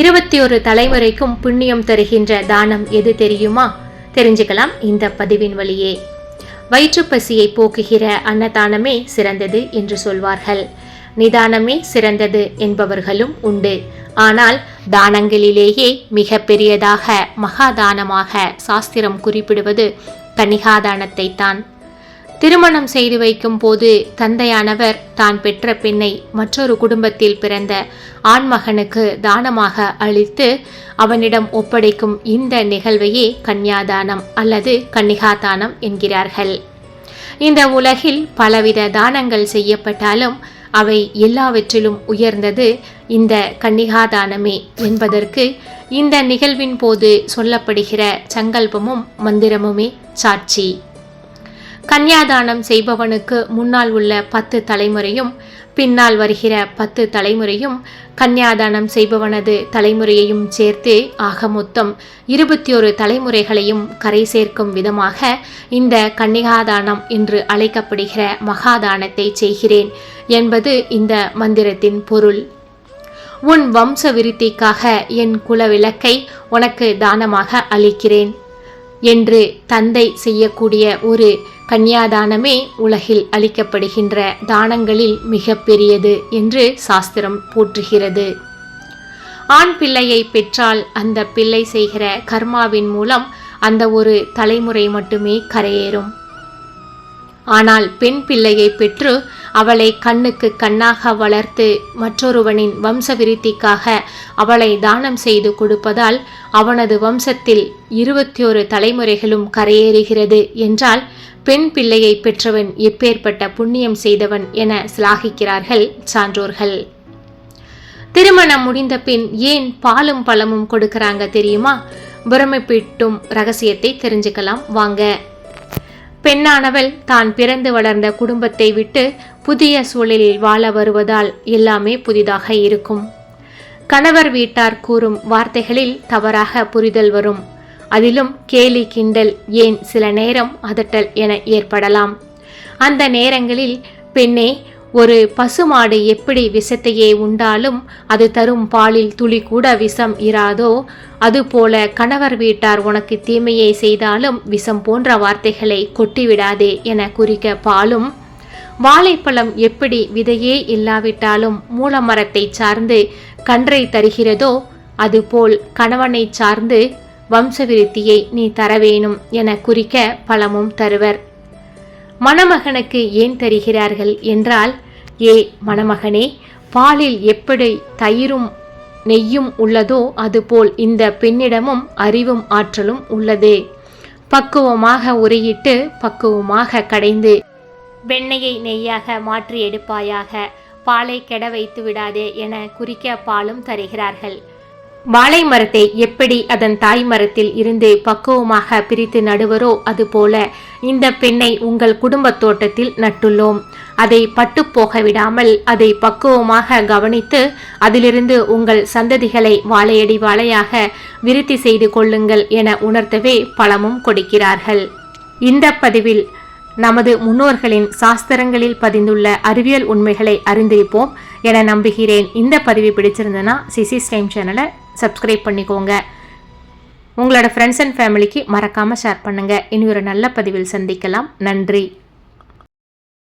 இருபத்தி ஒரு தலைமுறைக்கும் புண்ணியம் தருகின்ற தானம் எது தெரியுமா? தெரிஞ்சுக்கலாம் இந்த பதிவின் வழியே. வயிற்றுப்பசியை போக்குகிற அன்னதானமே சிறந்தது என்று சொல்வார்கள். நிதானமே சிறந்தது என்பவர்களும் உண்டு. ஆனால் தானங்களிலேயே மிக பெரியதாக மகாதானமாக சாஸ்திரம் குறிப்பிடுவது கனிகாதானத்தை தான் திருமணம் செய்து வைக்கும் போது தந்தையானவர் தான் பெற்ற பெண்ணை மற்றொரு குடும்பத்தில் பிறந்த ஆண்மகனுக்கு தானமாக அளித்து அவனிடம் ஒப்படைக்கும் இந்த நிகழ்வையே கன்யாதானம் அல்லது கன்னிகாதானம் என்கிறார்கள். இந்த உலகில் பலவித தானங்கள் செய்யப்பட்டாலும் அவை எல்லாவற்றிலும் உயர்ந்தது இந்த கன்னிகாதானமே என்பதற்கு இந்த நிகழ்வின் போது சொல்லப்படுகிற சங்கல்பமும் மந்திரமுமே சாட்சி. கன்யாதானம் செய்பவனுக்கு முன்னால் உள்ள பத்து தலைமுறையும் பின்னால் வருகிற பத்து தலைமுறையும் கன்யாதானம் செய்பவனது தலைமுறையையும் சேர்த்து ஆக மொத்தம் இருபத்தி ஒரு தலைமுறைகளையும் கரை சேர்க்கும் விதமாக இந்த கன்னிகாதானம் என்று அழைக்கப்படுகிற மகாதானத்தை செய்கிறேன் என்பது இந்த மந்திரத்தின் பொருள். உன் வம்ச விருத்திக்காக என் குல விளக்கை உனக்கு தானமாக அளிக்கிறேன். என்று தந்தை செய்யக்கூடிய ஒரு கன்யாதானமே உலகில் அளிக்கப்படுகின்ற தானங்களில் மிக பெரியது என்று சாஸ்திரம் போற்றுகிறது. ஆண் பிள்ளையை பெற்றால் அந்த பிள்ளை செய்கிற கர்மாவின் மூலம் அந்த ஒரு தலைமுறை மட்டுமே கரையேறும். ஆனால் பெண் பிள்ளையை பெற்று அவளை கண்ணுக்கு கண்ணாக வளர்த்து மற்றொருவனின் வம்ச விருத்திக்காக அவளை தானம் செய்து கொடுப்பதால் அவனது வம்சத்தில் இருபத்தி ஒரு தலைமுறைகளும் கரையேறுகிறது என்றால் பெண் பிள்ளையை பெற்றவன் எப்பேற்பட்ட புண்ணியம் செய்தவன் என சிலாகிக்கிறார்கள் சான்றோர்கள். திருமணம் முடிந்த பின் ஏன் பாலும் பழமும் கொடுக்கறாங்க தெரியுமா? பிரமிப்பிட்டும் ரகசியத்தை தெரிஞ்சுக்கலாம். வாங்க. பெண்ணானவள் தான் பிறந்து வளர்ந்த குடும்பத்தை விட்டு புதிய சூழலில் வாழ வருவதால் எல்லாமே புதிதாக இருக்கும். கணவர் வீட்டார் கூறும் வார்த்தைகளில் தவறாக புரிதல் வரும். அதிலும் கேலி கிண்டல் ஏன் சில நேரம் அதட்டல் என ஏற்படலாம். அந்த நேரங்களில் பெண்ணே ஒரு பசுமாடு எப்படி விஷத்தையே உண்டாலும் அது தரும் பாலில் துளி கூட விஷம் இராதோ? அதுபோல கணவர் வீட்டார் உனக்கு தீமையை செய்தாலும் விஷம் போன்ற வார்த்தைகளை கொட்டிவிடாதே என குறிக்க பாலும். வாழைப்பழம் எப்படி விதையே இல்லாவிட்டாலும் மூலமரத்தை சார்ந்து கன்றை தருகிறதோ அதுபோல் கணவனை சார்ந்து வம்சவிருத்தியை நீ தர வேணும் என குறிக்க பழமும் தருவர். மணமகனுக்கு ஏன் தருகிறார்கள் என்றால் ஏ மணமகனே பாலில் எப்படி தயிரும் நெய்யும் உள்ளதோ அதுபோல் இந்த பெண்ணிடமும் அறிவும் ஆற்றலும் உள்ளது. பக்குவமாக உரையிட்டு பக்குவமாக கடைந்து வெண்ணெயை நெய்யாக மாற்றி எடுப்பாயாக. பாலை கெட வைத்து விடாதே என குறிக்க பாலும் தருகிறார்கள். வாழை மரத்தை எப்படி அதன் தாய் மரத்தில் இருந்து பக்குவமாக பிரித்து நடுவரோ அதுபோல இந்த பெண்ணை உங்கள் குடும்ப தோட்டத்தில் நட்டுள்ளோம். அதை பட்டுப்போக விடாமல் அதை பக்குவமாக கவனித்து அதிலிருந்து உங்கள் சந்ததிகளை வாழையடி வாழையாக விருத்தி செய்து கொள்ளுங்கள் என உணர்த்தவே பழமும் கொடுக்கிறார்கள். இந்த பதிவில் நமது முன்னோர்களின் சாஸ்திரங்களில் பதிந்துள்ள அறிவியல் உண்மைகளை அறிந்திருப்போம் என நம்புகிறேன். இந்த பதிவு பிடிச்சிருந்தனா சிசி ஸ்டைம் சேனலை சப்ஸ்கிரைப் பண்ணிக்கோங்க. உங்களோட ஃப்ரெண்ட்ஸ் அண்ட் ஃபேமிலிக்கு மறக்காமல் ஷேர் பண்ணுங்கள் இனி ஒரு நல்ல பதிவில் சந்திக்கலாம். நன்றி.